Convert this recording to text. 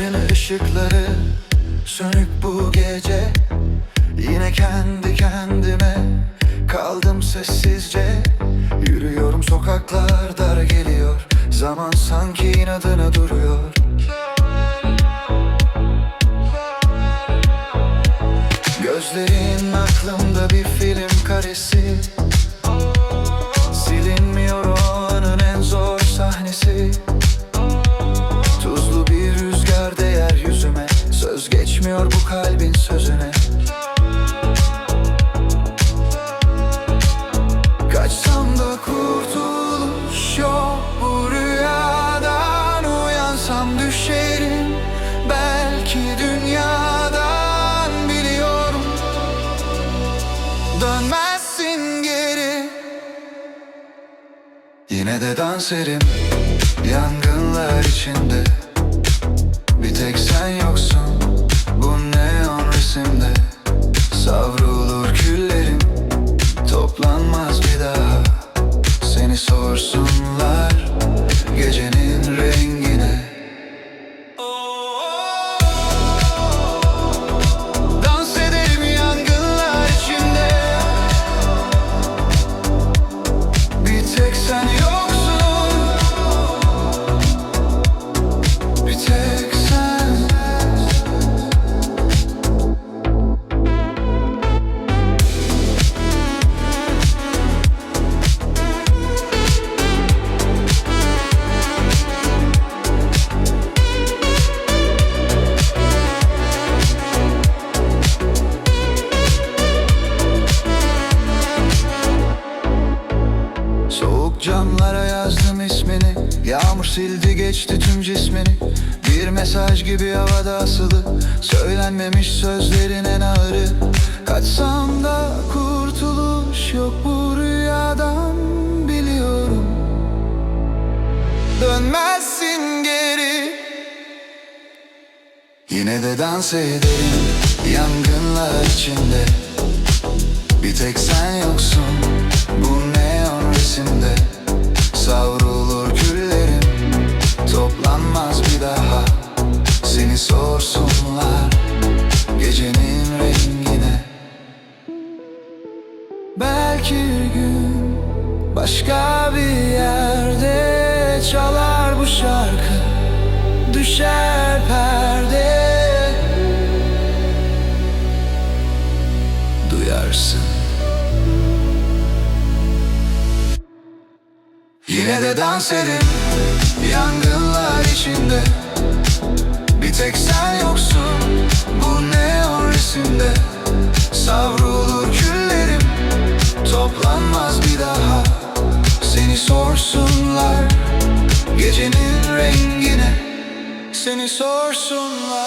Şehrin ışıkları sönük bu gece. Yine kendi kendime kaldım sessizce. Yürüyorum sokaklar dar geliyor. Zaman sanki inadına duruyor. Gözlerin aklımda bir film karesi Geçmiyor bu kalbin sözüne. Kaçsam da kurtuluş yok bu rüyadan. Uyansam düşerim belki dünyadan. Biliyorum Dönmezsin geri. Yine de dans erim Yangınlar içinde. Bir tek sen yoksun sorsunlar. Gecenin rengine Soğuk camlara yazdım ismini. Yağmur sildi geçti tüm cismini. Bir mesaj gibi havada asılı. Söylenmemiş sözlerin en ağırı. Kaçsam da kurtuluş yok bu rüyadan biliyorum. Dönmezsin geri. Yine de dans ederim yangınlar içinde. Bir tek sen yoksun. Bu neon başka bir yerde çalar bu şarkı. Düşer perde. Duyarsın. Yine de dans edelim. Yangınlar içinde. Bir tek sen yoksun. Bu neon resimde. Savrulur küllerim. Toplanmaz gecenin rengine. Seni sorsunlar